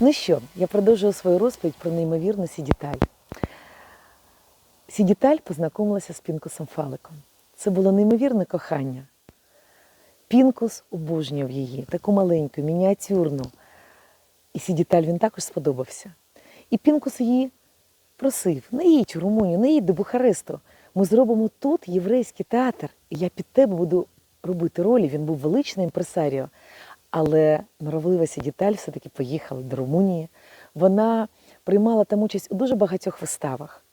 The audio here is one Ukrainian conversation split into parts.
Ну що, я продовжую свою розповідь про неймовірну Сідіталь. Сідіталь познайомилася з Пінкусом Фаликом. Це було неймовірне кохання. Пінкус обожнював її, таку маленьку, мініатюрну. І Сідіталь він також сподобався. І Пінкус її просив: не їдь у Румунію, не їдь до Бухаресту. Ми зробимо тут єврейський театр, і я під тебе буду робити ролі. Він був величним імпресаріо. Але норовлива Сідіталь все-таки поїхала до Румунії. Вона приймала там участь у дуже багатьох виставах.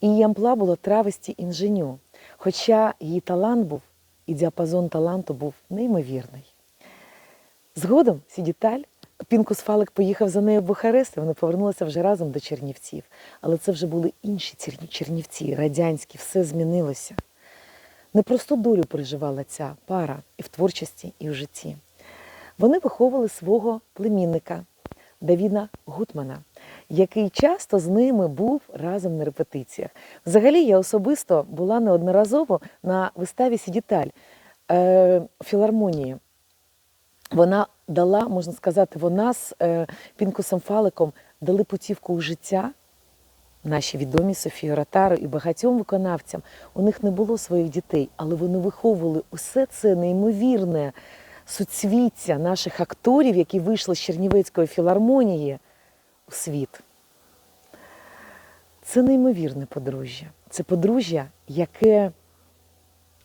І її амплуа було травесті інженю. Хоча її талант був, і діапазон таланту був неймовірний. Згодом Сідіталь, Пінкус Фалик поїхав за нею в Бухарест, і вони повернулися вже разом до Чернівців. Але це вже були інші Чернівці, радянські, все змінилося. Непросту долю переживала ця пара і в творчості, і в житті. Вони виховували свого племінника Давіда Гутмана, який часто з ними був разом на репетиціях. Взагалі, я особисто була неодноразово на виставі Сідіталь е, філармонії. Вона дала, можна сказати, вона з е, Пінкусом Фаликом дали путівку у життя. Наші відомі Софії Ротару і багатьом виконавцям. У них не було своїх дітей, але вони виховували усе це неймовірне суцвіття наших акторів, які вийшли з Чернівецької філармонії у світ. Це неймовірне подружжя. Це подружжя, яке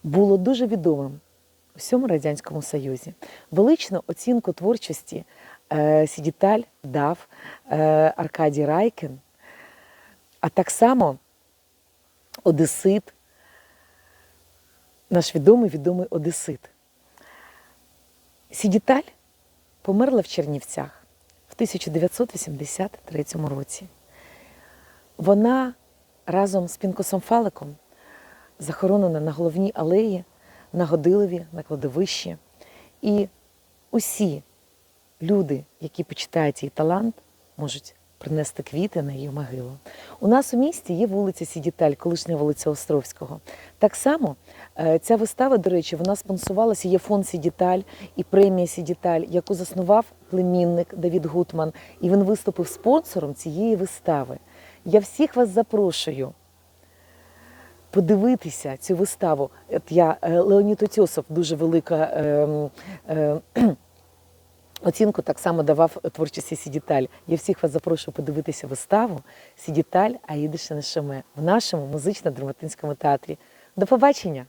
було дуже відомим у всьому Радянському Союзі. Величну оцінку творчості е, Сідіталь дав е, Аркадій Райкін, а так само Одесит, наш відомий відомий Одесит. Сідіталь померла в Чернівцях в 1983 році. Вона разом з Пінкосом Фаликом захоронена на головній алеї, на Годилові, на кладовищі. І усі люди, які почитають її талант, можуть принести квіти на її могилу. У нас у місті є вулиця Сідіталь, колишня вулиця Островського. Так само е, ця вистава, до речі, вона спонсувалася, є фонд Сідіталь і премія Сідіталь, яку заснував племінник Давід Гутман. І він виступив спонсором цієї вистави. Я всіх вас запрошую подивитися цю виставу. От я е, Леонід Отьосов, дуже велика е, е, оцінку так само давав творчості Сідіталь. Я всіх вас запрошую подивитися виставу Сідіталь Аїдише Нешеме в нашому музично-драматинському театрі. До побачення!